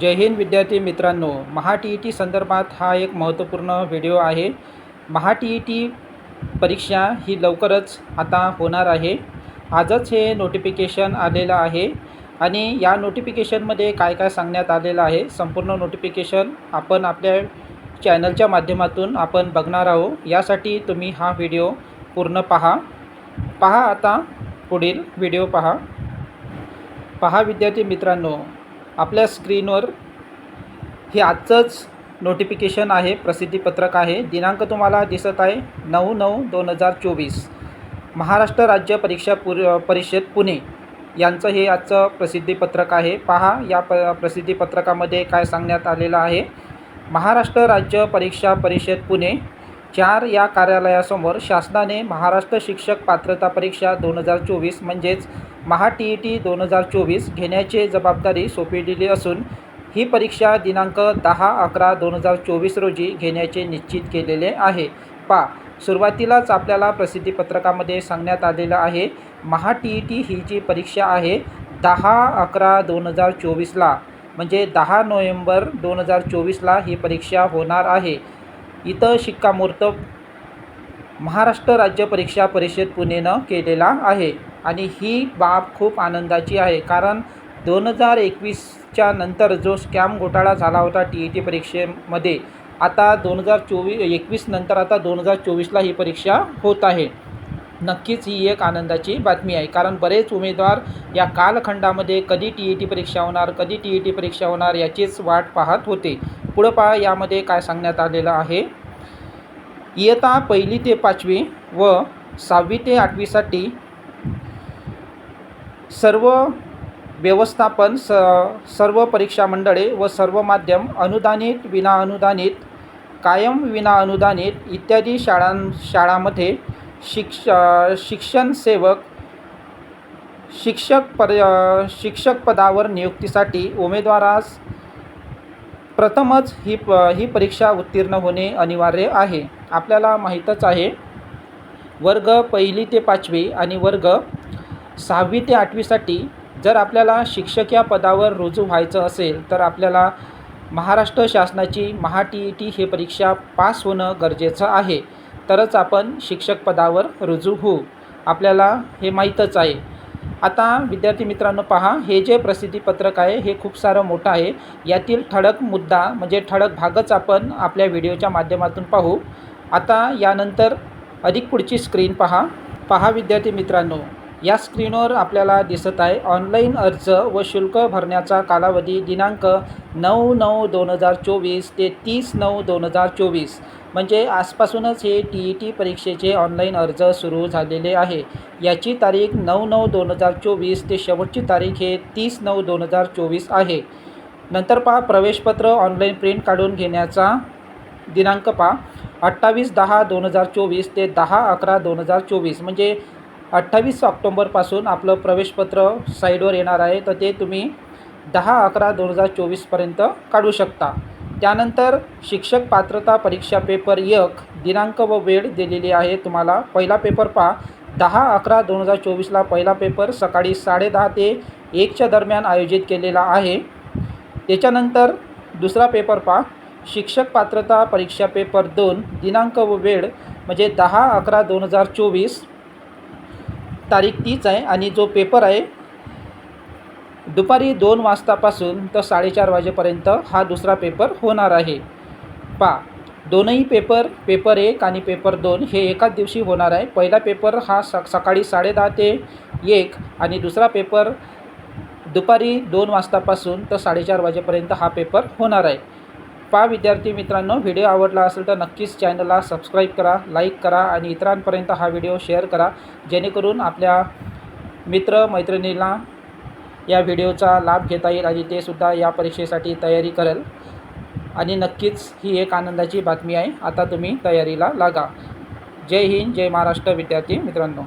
जय हिंद विद्यार्थी मित्रांनो. महा T E T संदर्भात हा एक महत्त्वपूर्ण व्हिडिओ आहे. महा टी ई टी परीक्षा ही लवकरच आता होणार आहे. आजच हे नोटिफिकेशन आलेलं आहे आणि या नोटिफिकेशनमध्ये काय काय सांगण्यात आलेलं आहे संपूर्ण नोटिफिकेशन आपण आपल्या चॅनलच्या माध्यमातून आपण बघणार आहोत. यासाठी तुम्ही हा व्हिडिओ पूर्ण पहा. पहा आता पुढील व्हिडिओ पहा. पहा विद्यार्थी मित्रांनो. आपल्या स्क्रीनवर हे आजचंच नोटिफिकेशन आहे प्रसिद्धीपत्रक आहे. दिनांक तुम्हाला दिसत आहे नऊ नऊ दोन हजार चोवीस. महाराष्ट्र राज्य परीक्षा पुर परिषद पुणे यांचं हे आजचं प्रसिद्धीपत्रक आहे. पहा या प प्रसिद्धीपत्रकामध्ये काय सांगण्यात आलेलं आहे. महाराष्ट्र राज्य परीक्षा परिषद पुणे चार या कार्यालयासमोर शासनाने महाराष्ट्र शिक्षक पात्रता परीक्षा दोन हजार चोवीस म्हणजेच महा टी ई टी दोन हजार चोवीस घेण्याची जबाबदारी सोपविलेली असून ही परीक्षा दिनांक दहा अकरा दोन हजार चोवीस रोजी घेण्याचे निश्चित केलेले आहे. पा. सुरुवातीलाच आपल्याला प्रसिद्धीपत्रकामध्ये सांगण्यात आलेलं आहे महा टी ई टी ही जी परीक्षा आहे दहा अकरा दोन हजार चोवीसला म्हणजे दहा नोव्हेंबर दोन हजार चोवीसला ही परीक्षा होणार आहे. इथं शिक्कामोर्तब महाराष्ट्र राज्य परीक्षा परिषद पुणेनं केलेला आहे. आणि ही बाब खूप आनंदाची आहे. कारण दोन हजार एकवीसच्या नंतर जो स्कॅम घोटाळा झाला होता टी ई टी परीक्षेमध्ये आता दोन हजार चोवीस एकवीस नंतर आता दोन हजार चोवीसला ही परीक्षा होत आहे. नक्कीच ही एक आनंदाची बातमी आहे. कारण बरेच उमेदवार या कालखंडामध्ये कधी टी ई टी परीक्षा होणार कधी टी ई टी परीक्षा होणार याचीच वाट पाहत होते. पुढं पहा यामध्ये काय सांगण्यात आलेलं आहे. इयत्ता पहिली ते पाचवी व सहावी ते आठवीसाठी सर्व व्यवस्थापन स सर्व परीक्षा मंडळे व सर्व माध्यम अनुदानित विना अनुदानित कायम विना अनुदानित इत्यादी शाळां शाळांमध्ये शिक्ष शिक्षण सेवक शिक्षक पर शिक्षक पदावर नियुक्तीसाठी उमेदवारास प्रथमच ही प ही परीक्षा उत्तीर्ण होणे अनिवार्य आहे. आपल्याला माहीतच आहे वर्ग पहिली ते पाचवी आणि वर्ग सहावी ते आठवीसाठी जर आपल्याला शिक्षक या पदावर रुजू व्हायचं असेल तर आपल्याला महाराष्ट्र शासनाची महा टी ई टी ही परीक्षा पास होणं गरजेचं आहे. तरच आपण शिक्षक पदावर रुजू होऊ. आपल्याला हे माहीतच आहे. आता विद्यार्थी मित्रांनो पहा हे जे प्रसिद्धीपत्रक आहे हे खूप सारं मोठं आहे. यातील ठळक मुद्दा म्हणजे ठळक भागच आपण आपल्या व्हिडिओच्या माध्यमातून पाहू. आता यानंतर अधिक पुढची स्क्रीन पहा. पहा विद्यार्थी मित्रांनो. या स्क्रीनवर आपल्याला दिसत आहे ऑनलाईन अर्ज व शुल्क भरण्याचा कालावधी दिनांक नऊ नऊ दोन हजार चोवीस ते तीस नऊ दोन हजार चोवीस. म्हणजे आजपासूनच हे टी ई टी परीक्षेचे ऑनलाईन अर्ज सुरू झालेले आहे. याची तारीख नऊ नऊ दोन हजार चोवीस ते शेवटची तारीख हे तीस नऊ दोन हजार चोवीस आहे. नंतर पहा प्रवेशपत्र ऑनलाईन प्रिंट काढून घेण्याचा दिनांक पहा. अठ्ठावीस दहा दोन हजार चोवीस ते दहा अकरा दोन हजार चोवीस. म्हणजे अठ्ठावीस ऑक्टोंबरपासून आपलं प्रवेशपत्र साईडवर येणार आहे. तर ते तुम्ही दहा अकरा दोन हजार चोवीसपर्यंत काढू शकता. त्यानंतर शिक्षक पात्रता परीक्षा पेपर एक दिनांक व वेळ दिलेली आहे. तुम्हाला पहिला पेपर पहा. दहा अकरा दोन हजार चोवीसला पहिला पेपर सकाळी साडेदहा ते एकच्या दरम्यान आयोजित केलेला आहे. त्याच्यानंतर दुसरा पेपर पहा. शिक्षक पात्रता परीक्षा पेपर दोन दिनांक व वेळ म्हणजे दहा अकरा दोन हजार चोवीस तारीख तीच आहे आणि जो पेपर आहे दुपारी दोन वाजतापासून तर साडेचार वाजेपर्यंत हा दुसरा पेपर होणार आहे. पा दोनही पेपर पेपर एक आणि पेपर दोन हे एकाच दिवशी होणार आहे. पहिला पेपर हा स सकाळी साडेदहा ते एक आणि दुसरा पेपर दुपारी दोन वाजतापासून तर साडेचार वाजेपर्यंत हा पेपर होणार आहे. पा विद्यार्थी मित्रांनो व्हिडिओ आवडला असेल तर नक्कीच चॅनलला सबस्क्राईब करा लाईक करा आणि इतरांपर्यंत हा व्हिडिओ शेअर करा. जेणेकरून आपल्या मित्र मैत्रिणींना या व्हिडिओचा लाभ घेता येईल आणि ते सुद्धा या परीक्षेसाठी तयारी करेल. आणि नक्कीच ही एक आनंदाची बातमी आहे. आता तुम्ही तयारीला लागा. जय हिंद जय महाराष्ट्र विद्यार्थी मित्रांनो.